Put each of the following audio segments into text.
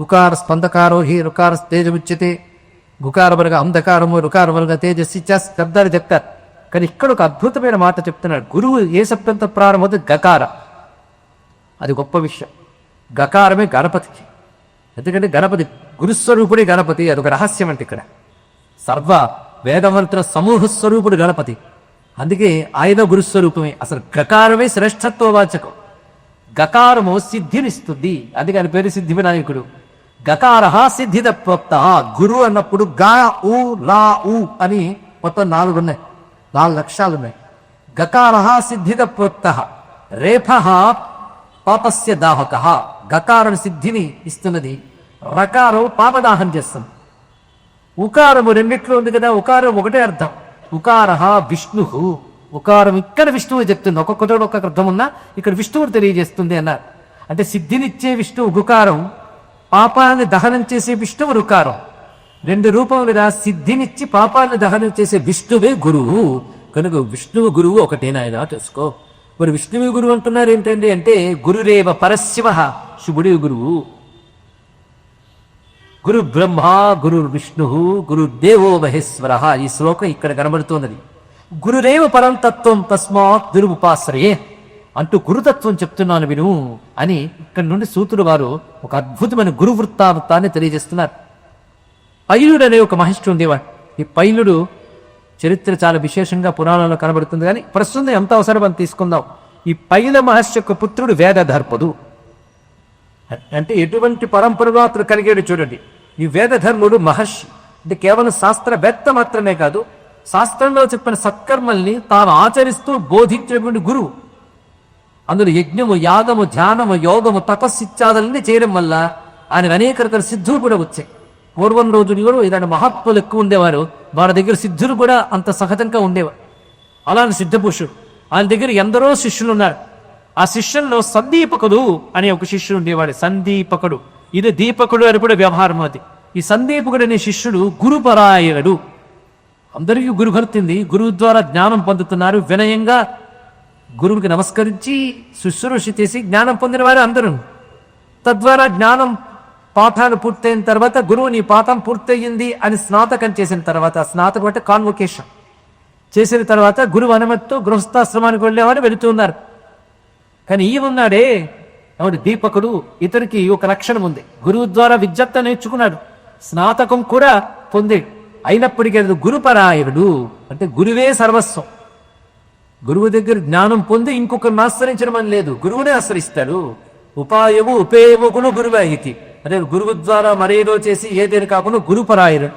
ఉకార స్పందకారో హి రుకార తేజముచ్యతే. వర్గ అంధకారము వర్గ తేజస్సి చ శబ్దాలు చెప్తారు కానీ ఇక్కడ ఒక అద్భుతమైన మాట చెప్తున్నాడు. గురువు ఏ శబ్దంతో ప్రారంభమవుతుంది? గకార. అది గొప్ప విషయం. గకారమే గణపతికి. ఎందుకంటే గణపతి గురుస్వరూపుడే గణపతి. అదొక రహస్యం అంటే ఇక్కడ. సర్వ వేదమంత్ర సమూహ స్వరూపుడు గణపతి. అందుకే ఆయన గురుస్వరూపమే. అసలు గకారమే శ్రేష్ఠత్వ వాచకం గకారము సిద్ధినిస్తుంది. అందుకే ఆయన పేరు సిద్ధి వినాయకుడు గకార సిద్ధిద ప్రోక్త గురు అన్నప్పుడు గా ఉ లా ఉ అని మొత్తం నాలుగు ఉన్నాయి. నాలుగు లక్ష్యాలు ఉన్నాయి. గకార సిద్ధిద ప్రోక్త రేఫ పాపస్య దాహక. గకారం సిద్ధిని ఇస్తున్నది. రకారం పాపదాహం చేస్తుంది ఉకారము రెండిట్లో ఉంది కదా ఉకారం ఒకటే అర్థం. ఉకార విష్ణు ఉకారం ఇక్కడ విష్ణువు చెప్తుంది. ఒక్కొక్క ఒక్కొక్క అర్థం ఉన్నా ఇక్కడ విష్ణువుడు తెలియజేస్తుంది అన్నారు. అంటే సిద్ధినిచ్చే విష్ణువు గుకారం. పాపాన్ని దహనం చేసే విష్ణువు రుకారం. రెండు రూపములుగా సిద్ధినిచ్చి పాపాన్ని దహనం చేసే విష్ణువే గురువు. కనుక విష్ణువు గురువు ఒకటేనాయన తెలుసుకో. మరి విష్ణువు గురువు అంటున్నారు ఏంటండి అంటే గురురేవ పరశివ శుభుడి గురువు. గురు బ్రహ్మ గురు విష్ణు గురు దేవో మహేశ్వర ఈ శ్లోకం ఇక్కడ కనబడుతున్నది. గురురేవ పరంతత్వం తస్మాత్ దురుపాశ్రయే అంటూ గురుతత్వం చెప్తున్నాను విను అని ఇక్కడి నుండి సూతుడు వారు ఒక అద్భుతమైన గురు వృత్తాంతాన్ని తెలియజేస్తున్నారు. పైలుడు అనే ఒక మహిష్ఠుడు ఉండేవాడు ఈ పైలుడు చరిత్ర చాలా విశేషంగా పురాణంలో కనబడుతుంది కానీ ప్రస్తుతం ఎంత అవసరం అని తీసుకుందాం. ఈ పైల మహర్షి యొక్క పుత్రుడు వేదధర్పదు అంటే ఎటువంటి పరంపరలో అతను కలిగాడు చూడండి. ఈ వేదధర్ముడు మహర్షి. అంటే కేవలం శాస్త్రవేత్త మాత్రమే కాదు శాస్త్రంలో చెప్పిన సత్కర్మల్ని తాను ఆచరిస్తూ బోధించేటువంటి గురువు. అందులో యజ్ఞము యాగము ధ్యానము యోగము తపస్సు ఇత్యాదులన్నీ చేయడం వల్ల ఆయన అనేక రకాల సిద్ధులు కూడా వచ్చాయి. పూర్వం రోజులు కూడా ఇలాంటి మహాత్ములు ఎక్కువ ఉండేవారు. వారి దగ్గర సిద్ధులు కూడా అంత సహజంగా ఉండేవారు. అలాంటి సిద్ధపురుషుడు. ఆయన దగ్గర ఎందరో శిష్యులు ఉన్నారు. ఆ శిష్యుల్లో సందీపకుడు అనే ఒక శిష్యుడు ఉండేవాడు. సందీపకుడు. ఇది దీపకుడు అని కూడా వ్యవహారం అది. ఈ సందీపకుడు అనే శిష్యుడు గురుపరాయణుడు. అందరికీ గురు కలుతుంది గురువు ద్వారా జ్ఞానం పొందుతున్నారు. వినయంగా గురువుకి నమస్కరించి శుశ్రూష చేసి జ్ఞానం పొందిన వారు అందరూ. తద్వారా జ్ఞానం పాఠాలు పూర్తయిన తర్వాత గురువు నీ పాఠం పూర్తయింది అని స్నాతకం చేసిన తర్వాత స్నాతకం అంటే కాన్వొకేషన్ చేసిన తర్వాత గురువు అనుమతితో గృహస్థాశ్రమానికి వెళ్ళేవాడు వెళుతున్నారు కానీ ఈ ఉన్నాడే దీపకుడు ఇతనికి ఒక లక్షణం ఉంది. గురువు ద్వారా విద్యత్త నేర్చుకున్నాడు. స్నాతకం కూడా పొంది అయినప్పటికీ అది గురుపరాయణుడు. అంటే గురువే సర్వస్వం. గురువు దగ్గర జ్ఞానం పొంది ఇంకొకరిని ఆశ్రయించడం అని లేదు. గురువునే ఆశ్రయిస్తాడు. ఉపాయము ఉపేయముకును గురువే ఇది. అదే గురువు ద్వారా మరేదో చేసి ఏదేని కాకుండా గురుపరాయరు.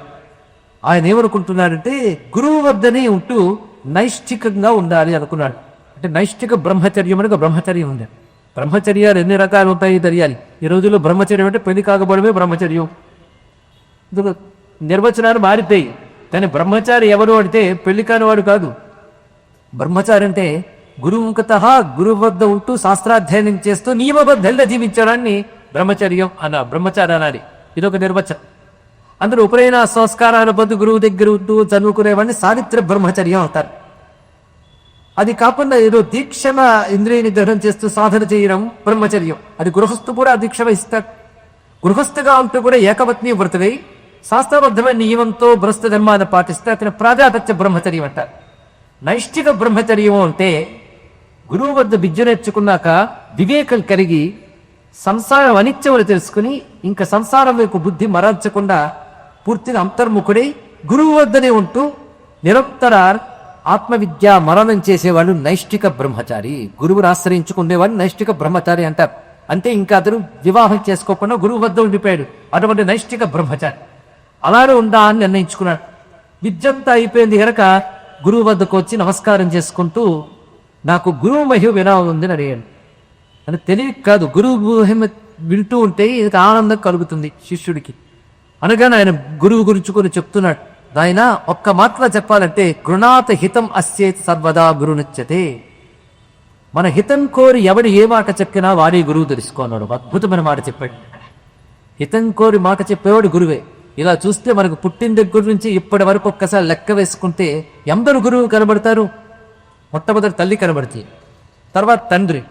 ఆయన ఏమనుకుంటున్నాడంటే గురువు వద్దనే ఉంటూ నైష్ఠికంగా ఉండాలి అనుకున్నాడు. అంటే నైష్ఠిక బ్రహ్మచర్యం అని బ్రహ్మచర్యం ఉంది. బ్రహ్మచర్యాలు ఎన్ని రకాలు ఉంటాయి తెలియాలి. ఈ రోజుల్లో బ్రహ్మచర్యం అంటే పెళ్ళి కాకపోవడమే బ్రహ్మచర్యం. నిర్వచనాలు మారిపోయి కానీ బ్రహ్మచారి ఎవరు అంటే పెళ్ళి కాని వాడు కాదు. బ్రహ్మచారి అంటే గురుముఖత గురువు వద్ద ఉంటూ శాస్త్రాధ్యయనం చేస్తూ నియమబద్ధంగా జీవించడాన్ని బ్రహ్మచర్యం అన్న బ్రహ్మచారి అనాలి ఇదొక నిర్వచనం. అందరూ ఉపరైన సంస్కారాల బద్దు గురువు దగ్గర ఉంటూ చదువుకునేవాడిని సావిత్ర బ్రహ్మచర్యం అవుతారు అది కాకుండా ఏదో దీక్షణ ఇంద్రియ నిగ్రహం చేస్తూ సాధన చేయడం బ్రహ్మచర్యం. అది గృహస్థు కూడా దీక్ష వహిస్తారు. గృహస్థుగా ఉంటూ కూడా ఏకపత్ని వ్రతుడై శాస్త్రబద్ధమైన నియమంతో భ్రస్త ధర్మాన్ని పాటిస్తే అతని ప్రాజాపత్య బ్రహ్మచర్యం అంటారు. నైష్ఠిక బ్రహ్మచర్యం అంటే గురువు వద్ద విద్య నేర్చుకున్నాక వివేకం కలిగి సంసారం అనిత్యములు తెలుసుకుని ఇంకా సంసారం యొక్క బుద్ధి మరల్చకుండా పూర్తిగా అంతర్ముఖుడై గురువు వద్దనే ఉంటూ నిరంతర ఆత్మవిద్య మరణం చేసేవాడు నైష్ఠిక బ్రహ్మచారి. గురువును ఆశ్రయించుకునేవాడు నైష్ఠిక బ్రహ్మచారి అంటారు. అంతే ఇంకా అతను వివాహం చేసుకోకుండా గురువు వద్ద ఉండిపోయాడు. అటువంటి నైష్ఠిక బ్రహ్మచారి. అలానే ఉందా అని నిర్ణయించుకున్నాడు. విద్యంతా అయిపోయింది కనుక గురువు వద్దకు వచ్చి నమస్కారం చేసుకుంటూ నాకు గురువు మహిమ వినా ఉంది? అని అడిగాడు. అని తెలివి కాదు గురువు మహిమ వింటూ ఉంటే ఇది ఆనందం కలుగుతుంది శిష్యుడికి. అనగానే ఆయన గురువు గురించి కొన్ని చెప్తున్నాడు. ఆయన ఒక్క మాటలో చెప్పాలంటే గృణాత హితం అస్యేత్ సర్వదా గురునిచ్చతే మన హితం కోరి ఎవడు ఏ మాట చెప్పినా వారే గురువు తెలుసుకున్నాడు అద్భుతమైన మాట చెప్పాడు. హితం కోరి మాట చెప్పేవాడు గురువే. ఇలా చూస్తే మనకు పుట్టిన దగ్గర నుంచి ఇప్పటి వరకు ఒక్కసారి లెక్క వేసుకుంటే ఎందరు గురువు కనబడతారు? మొట్టమొదటి తల్లి కనబడుతుంది తర్వాత తండ్రి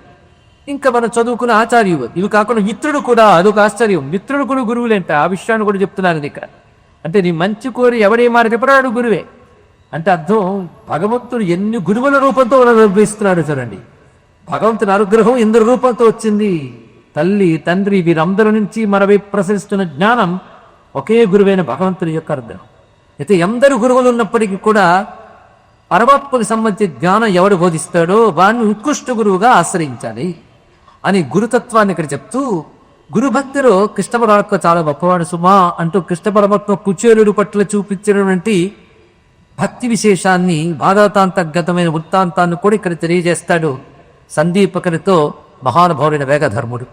ఇంకా మనం చదువుకున్న ఆచార్యులు ఇవి కాకుండా మిత్రుడు కూడా అదొక ఆశ్చర్యం. మిత్రుడు కూడా గురువులేంట ఆ విషయాన్ని కూడా చెప్తున్నాను నీకు అంటే నీ మంచి కోరి ఎవడే మాట చెప్పడాడు గురువే. అంటే అర్థం భగవంతుడు ఎన్ని గురువుల రూపంతో అనుభవిస్తున్నాడు చూడండి. భగవంతుని అనుగ్రహం ఇందరి రూపంతో వచ్చింది. తల్లి తండ్రి వీరందరి నుంచి మనవి ప్రసరిస్తున్న జ్ఞానం ఒకే గురువైన భగవంతుని యొక్క అర్థం. అయితే ఎందరు గురువులు ఉన్నప్పటికీ కూడా పరమాత్మకు సంబంధించిన జ్ఞానం ఎవడు బోధిస్తాడో వాడిని ఉత్కృష్ట గురువుగా ఆశ్రయించాలి అని గురుతత్వాన్ని ఇక్కడ చెప్తూ గురుభక్తిలో కృష్ణ పరమాత్మ చాలా గొప్పవాడు సుమా అంటూ కృష్ణ పరమాత్మ కుచేరుడు పట్ల చూపించినటువంటి భక్తి విశేషాన్ని భాగవతాంతర్గతమైన వృత్తాంతాన్ని కూడా ఇక్కడ తెలియజేస్తాడు సందీపకునితో మహానుభావుడైన వేగధర్ముడు.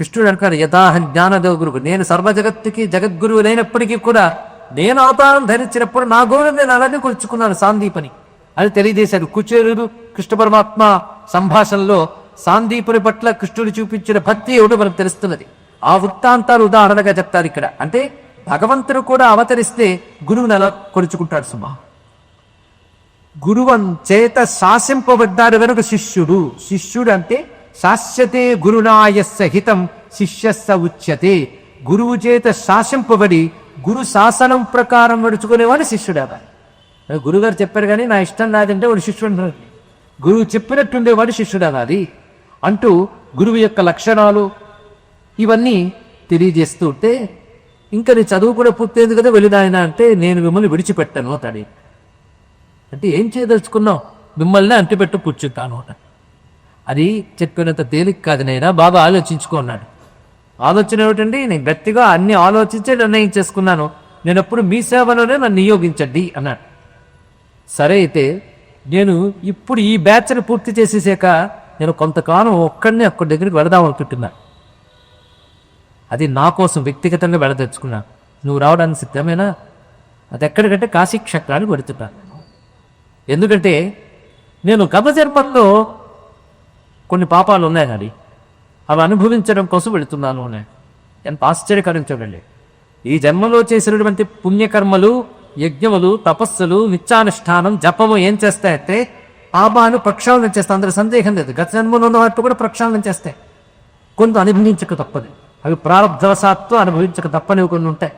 కృష్ణుడు అంటారు యథాహం జ్ఞానదేవ గురువు. నేను సర్వ జగత్తుకి జగద్గురువు లేనప్పటికీ కూడా నేను అవతారం ధరించినప్పుడు నా గౌరవం నేను అలానే కొలుచుకున్నాను సాందీపని. అని తెలియజేశాడు కుచేరుడు కృష్ణ పరమాత్మ సంభాషణలో సాందీపుని పట్ల కృష్ణుడు చూపించిన భక్తి ఏమిటో మనకు తెలుస్తున్నది. ఆ వృత్తాంతాలు ఉదాహరణగా చెప్తారు ఇక్కడ. అంటే భగవంతుడు కూడా అవతరిస్తే గురువుని అలా కొలుచుకుంటాడు సుమా. గురువం చేత శాసింపబడ్డారు వెనుక శిష్యుడు. శిష్యుడు అంటే శాశ్వతే గురునాయస్య హితం శిష్యస్స ఉచ్యతే. గురువు చేత శాసింపబడి గురు శాసనం ప్రకారం నడుచుకునేవాడు శిష్యుడేవాడు గురుగారు చెప్పారు కానీ నా ఇష్టం నాదంటే వాడు శిష్యుడు. గురువు చెప్పినట్టుండేవాడు శిష్యుడు అంటూ గురువు యొక్క లక్షణాలు ఇవన్నీ తెలియజేస్తూ ఉంటే ఇంకా నీ చదువు కూడా పూర్తయింది కదా వెళ్ళినాయన అంటే నేను మిమ్మల్ని విడిచిపెట్టాను అతడి అంటే ఏం చేయదలుచుకున్నావు? మిమ్మల్ని అంటిపెట్టు కూర్చుంటాను అన్నాడు. అది చెప్పినంత తేలిక కాదు నైనా బాగా ఆలోచించుకున్నాడు ఆలోచన ఏమిటండి? నేను గట్టిగా అన్ని ఆలోచించే నిర్ణయం చేసుకున్నాను. నేను ఎప్పుడు మీ సేవలోనే నన్ను నియోగించండి అన్నాడు. సరే అయితే నేను ఇప్పుడు ఈ బ్యాచ్ని పూర్తి చేసేసాక నేను కొంతకాలం ఒక్కడిని ఒక్కడి దగ్గరికి వెళదాం అనుకుంటున్నా. అది నా కోసం వ్యక్తిగతంగా వెళదలుచుకున్నా నువ్వు రావడానికి సిద్ధమేనా అది ఎక్కడికంటే కాశీ క్షేత్రానికి వెళుతున్నా. ఎందుకంటే నేను గత జన్మల్లో కొన్ని పాపాలు ఉన్నాయి కానీ అవి అనుభవించడం కోసం వెళుతున్నాను అని. ఎంత ఆశ్చర్యకరం చూడండి. ఈ జన్మలో చేసినటువంటి పుణ్యకర్మలు యజ్ఞములు తపస్సులు నిత్యానుష్ఠానం జపము ఏం చేస్తాయంటే పాపాను ప్రక్షాళన చేస్తాయి. అందరూ సందేహం లేదు. గత జన్మలో ఉన్న వాటిని కూడా ప్రక్షాళన చేస్తాయి. కొంత అనుభవించక తప్పదు. అవి ప్రారంధవశాత్తు అనుభవించక తప్పనివి కొన్ని ఉంటాయి.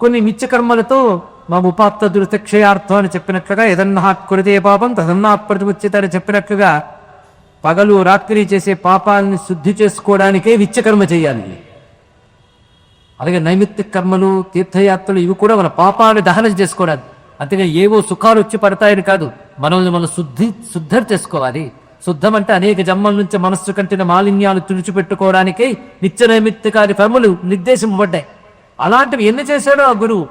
కొన్ని నిత్యకర్మలతో మా ఉపాత్త దురితక్షయార్థం అని చెప్పినట్లుగా ఏదన్నా కొడితే పాపం తదన్నా ప్రతిముచ్చిత అని చెప్పినట్లుగా పగలు రాత్రి చేసే పాపాలని శుద్ధి చేసుకోవడానికే నిత్యకర్మ చేయాలి. అలాగే నైమిత్తిక కర్మలు తీర్థయాత్రలు ఇవి కూడా మన పాపాలను దహనం చేసుకోవడానికి అంతేగా ఏవో సుఖాలు వచ్చి పడతాయని కాదు మనల్ని మనం శుద్ధి శుద్ధం చేసుకోవాలి. శుద్ధం అంటే అనేక జన్మల నుంచి మనస్సు కంటిన మాలిన్యాలు తుడిచిపెట్టుకోవడానికే నిత్య నైమిత్తికారి కర్మలు నిర్దేశింపబడ్డాయి. అలాంటివి ఎన్ని చేశాడో ఆ గురువు?